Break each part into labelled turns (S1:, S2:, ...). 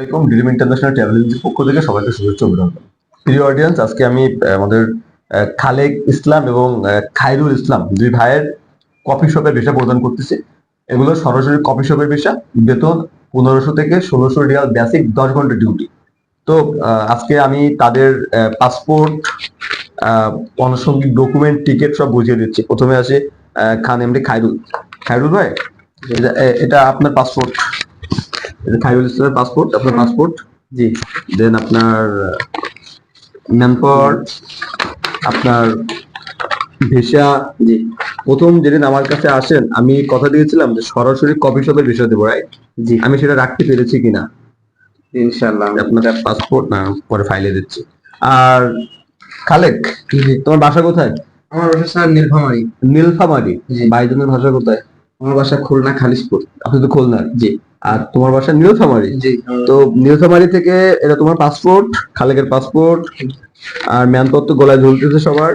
S1: আসসালামাইকুম ডিলিম international travel এজেন্সির পক্ষ থেকে সবাইকে শুভেচ্ছা অভিনন্দন। প্রিয় অডিয়েন্স আজকে আমি আমাদের খালেক ইসলাম এবং আহ, খায়রুল ইসলাম দুই ভাইয়ের কফি শপের ভিসা প্রদান করতেছি। এগুলো সরাসরি কফি শপের ভিসা বেতন পনেরোশো থেকে ষোলোশো রিয়াল বেসিক দশ ঘণ্টা ডিউটি তো আজকে আমি তাদের পাসপোর্ট আনুষঙ্গিক ডকুমেন্ট টিকিট সব বুঝিয়ে দিচ্ছি। প্রথমে আসে খান এমডি খায়রুল। খায়রুল ভাই এটা আপনার পাসপোর্ট এটা খায়রুল ইসলামের পাসপোর্ট আপনার পাসপোর্ট জি। দেন আপনার পাওয়ার আপনার ভিসা জি। প্রথম যেদিন আমার কাছে আসেন আমি কথা দিয়েছিলাম যে সরাসরি কফি শপের বিষয় দেবো রাইট
S2: জি।
S1: আমি সেটা রাখতে পেরেছি কিনা।
S2: ইনশাল্লাহ
S1: আপনার পাসপোর্ট না পরে ফাইলে দিচ্ছি। আর খালেক তোমার বাসা কোথায়?
S2: আমার বাসা স্যার নীলফামারি।
S1: নীলফামারি। বাইজনের ভাষা কোথায়?
S2: আমার বাসা খুলনা খালিশপুর।
S1: আপনি তো খুলনার।
S2: জি।
S1: আর তোমার বাসা নীলফামারি?
S2: জি।
S1: তো নীলফামারি থেকে এটা তোমার পাসপোর্ট খালেকের পাসপোর্ট আর ম্যানপত্র গলায় ঝুলতেছে সবার।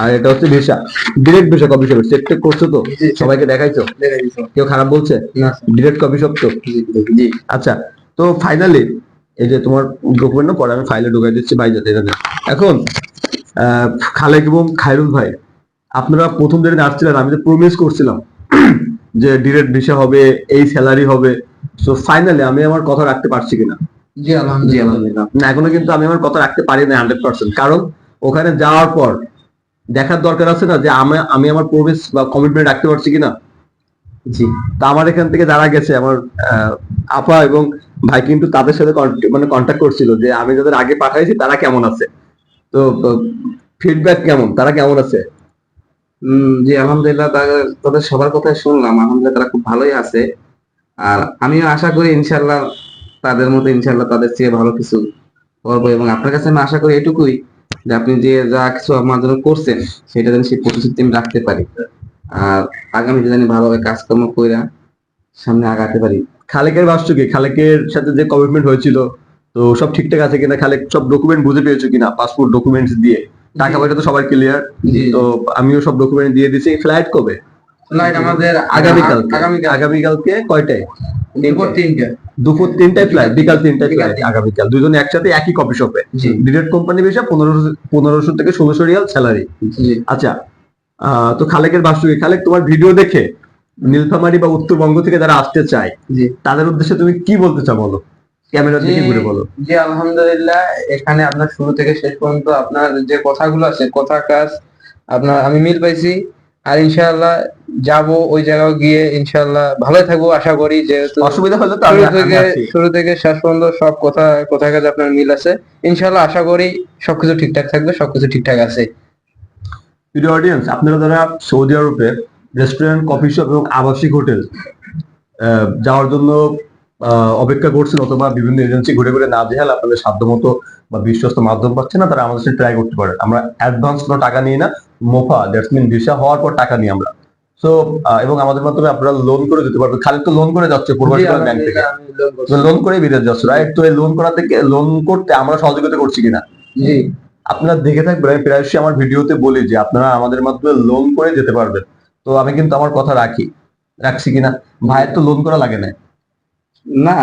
S1: আর এটা হচ্ছে ভিসা ডিরেক্ট ভিসা কপি শপের চেক টেক করছ তো? সবাইকে দেখাইছো? কেউ খারাপ বলছে? ডিরেক্ট কপি শপ তো?
S2: জি
S1: আচ্ছা তো ফাইনালি এই যে তোমার ডকুমেন্ট পরে আমি ফাইলে ঢুকাই দিচ্ছি ভাই যাতে। এখন আহ, খালেক এবং খায়রুল ভাই আপনারা প্রথম যেদিন আসছিলেন আমি তো প্রমিস করছিলাম। যে ডিরেক্ট ভিসা হবে এই স্যালারি হবে। সো ফাইনালি আমি আমার কথা রাখতে পারছি কিনা?
S2: জি আলহামদুলিল্লাহ।
S1: না এখনও কিন্তু আমি আমার কথা রাখতে পারি না হান্ড্রেড পার্সেন্ট কারণ ওখানে যাওয়ার পর দেখার দরকার আছে না যে আমি আমি আমার প্রমিস বা কমিটমেন্ট রাখতে পারছি কিনা?
S2: জি।
S1: তা আমার এখান থেকে যারা গেছে আমার আপা এবং ভাই কিন্তু তাদের সাথে মানে কন্ট্যাক্ট করছিল যে আমি যাদের আগে পাঠাইছি তারা কেমন আছে? তো ফিডব্যাক কেমন? তারা কেমন আছে?
S2: জি, আলহামদুলিল্লাহ তাদের সবার কথাই শুনলাম। আলহামদুলিল্লাহ, তারা খুব ভালোই আছে। আর আমিও আশা করি ইনশাল্লাহ তাদের মতো ইনশাল্লাহ তাদের চেয়ে ভালো কিছু করব। এবং আপনার কাছে আমি আশা করি এটুকুই যে, আপনি যে, যা কিছু আমার জন্য করছেন, সেটা যেন সেই প্রতিশ্রুতি আমি রাখতে পারি। আর আগামীতে জানি ভালোভাবে কাজকর্ম কইরা সামনে আগাতে পারি।
S1: খালেকের বাস্তু খালেকের সাথে যে কমিটমেন্ট হয়েছিল, তো সব ঠিকঠাক আছে কিনা, খালেক সব ডকুমেন্ট বুঝে পেয়েছ কিনা পাসপোর্ট ডকুমেন্টস দিয়ে? টাকা পয়সা তো সবার ক্লিয়ার তো আমিও সব ডকুমেন্ট দিয়ে দিছি। ফ্লাইট কবে?
S2: নাইট আমাদের
S1: আগামীকাল
S2: আগামীকাল।
S1: আগামীকালকে কয়টায়?
S2: দুপুর তিনটে
S1: দুপুর তিনটায় ফ্লাইট বিকাল তিনটায় ফ্লাইট আগামীকাল। দুজন একসাথে একই কফি শপে ডিরেক্ট কোম্পানি বিষয় পনেরোশো পনেরোশো থেকে ষোলোশো রিয়াল স্যালারি আচ্ছা তো খালেকের বাস্তবিক খালেক তোমার ভিডিও দেখে নীলফামারি বা উত্তরবঙ্গ থেকে যারা আসতে চায় তাদের উদ্দেশ্যে তুমি কি বলতে চাও বলো? ক্যামেরার দিকে ঘুরে বলো?
S2: জি আলহামদুলিল্লাহ। এখানে আপনার শুরু থেকে শেষ পর্যন্ত আপনার যে কথাগুলো আছে কথা কাজ আপনার আমি মিল পাইছি। আর ইনশাআল্লাহ যাব ওই জায়গায় গিয়ে ইনশাআল্লাহ ভালোই থাকব আশা করি যেহেতু
S1: অসুবিধা হলে তো
S2: শুরু থেকে শুরু থেকে শেষ পর্যন্ত সব কথা কথা কাজে আপনার মিল আছে। ইনশাআল্লাহ আশা করি সবকিছু ঠিকঠাক থাকবে সবকিছু ঠিকঠাক আছে।
S1: প্রিয় অডিয়েন্স আপনারা যারা সৌদি আরবে রেস্টুরেন্ট কফি শপ এবং আবাসিক হোটেল আহ, যাওয়ার জন্য অপেক্ষা করছেন অথবা বিভিন্ন এজেন্সি ঘুরে ঘুরে না জেহাল আপনাদের সাধ্যমতো বা বিশ্বস্ত মাধ্যম পাচ্ছে না তারা আমাদের সাথে ট্রাই করতে পারে। আমরা অ্যাডভান্স কোনো টাকা নিই না মোফা দ্যাটস মিন ভিসা হওয়ার পর টাকা নিই আমরা। সো এবং আমাদের মাধ্যমে আপনারা লোন করে দিতে পারবেন। খালি তো লোন করে যাচ্ছে ব্যাংক থেকে।
S2: লোন
S1: লোন করে বিদেশ যাচ্ছে রাইট তো এই লোন করা থেকে লোন করতে আমরা সহযোগিতা করছি কিনা?
S2: জি।
S1: আপনারা দেখে থাকবেন আমি প্রায়শই আমার ভিডিওতে বলি যে আপনারা আমাদের মাধ্যমে লোন করে যেতে পারবেন। তো আমি কিন্তু আমার কথা রাখি রাখছি কিনা? ভাইয়ের তো লোন করা লাগে না।
S2: না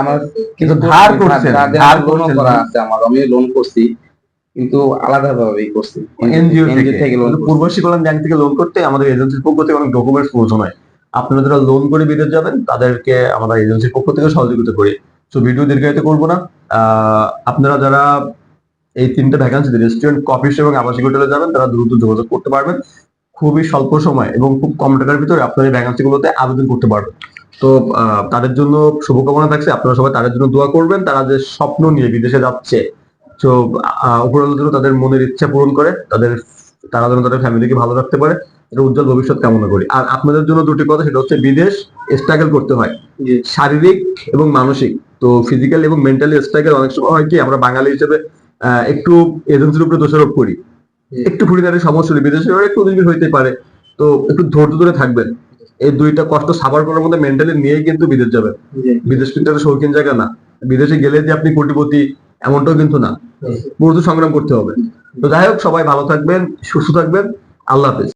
S2: আমার
S1: কিন্তু ধার করছেন, ধার
S2: লোনও করা আছে আমার আমি লোন করছি কিন্তু আলাদা ভাবেই করছি
S1: এনজিও থেকে।
S2: লোন
S1: কিন্তু পূর্বশী কল্যাণ ব্যাংক থেকে লোন করতে আমাদের এজেন্সির পক্ষ থেকে অনেক ডকুমেন্টস প্রয়োজন হয়। আপনারা যারা লোন করে যাবেন তাদেরকে আমাদের এজেন্সির পক্ষ থেকে সহযোগিতা করি। তো ভিডিও দীর্ঘায়িত করব না। আহ, আপনারা যারা এই তিনটে ভ্যাকান্সি রেস্টুরেন্ট কফি এবং আবাসিক হোটেলে যাবেন তারা দ্রুত যোগাযোগ করতে পারবেন। খুবই স্বল্প সময় এবং খুব কম টাকার ভিতরে আপনারা এই ভ্যাকান্সি গুলোতে আবেদন করতে পারবেন। তো আহ, তাদের জন্য শুভকামনা থাকছে। আপনারা সবাই তাদের জন্য দোয়া করবেন। তারা যে স্বপ্ন নিয়ে বিদেশে যাচ্ছে তো উপরাল যেন তাদের মনের ইচ্ছা পূরণ করে তাদের তারা যেন তাদের ফ্যামিলিকে ভালো রাখতে পারে উজ্জ্বল ভবিষ্যৎ কামনা করি। আর আপনাদের জন্য দুটি কথা সেটা হচ্ছে বিদেশ স্ট্রাগল করতে হয়। শারীরিক এবং মানসিক। তো ফিজিক্যাল এবং মেন্টালি স্ট্রাগল অনেক সময় হয় কি আমরা বাঙালি হিসেবে আহ, একটু এজেন্সির উপরে দোষারোপ করি। একটু খুঁটিনাটি সমস্যা বিদেশে একটু হইতে পারে। তো একটু ধৈর্য ধরে থাকবেন। এই দুইটা কষ্ট সাফার করার মধ্যে মেন্টালি নিয়ে কিন্তু বিদেশ যাবেন বিদেশ কিন্তু একটা শৌখিন জায়গা না। বিদেশে গেলে যে আপনি কোটিপতি এমনটাও কিন্তু না। পুরো সংগ্রাম করতে হবে। তো যাই হোক সবাই ভালো থাকবেন সুস্থ থাকবেন। আল্লাহ হাফেজ।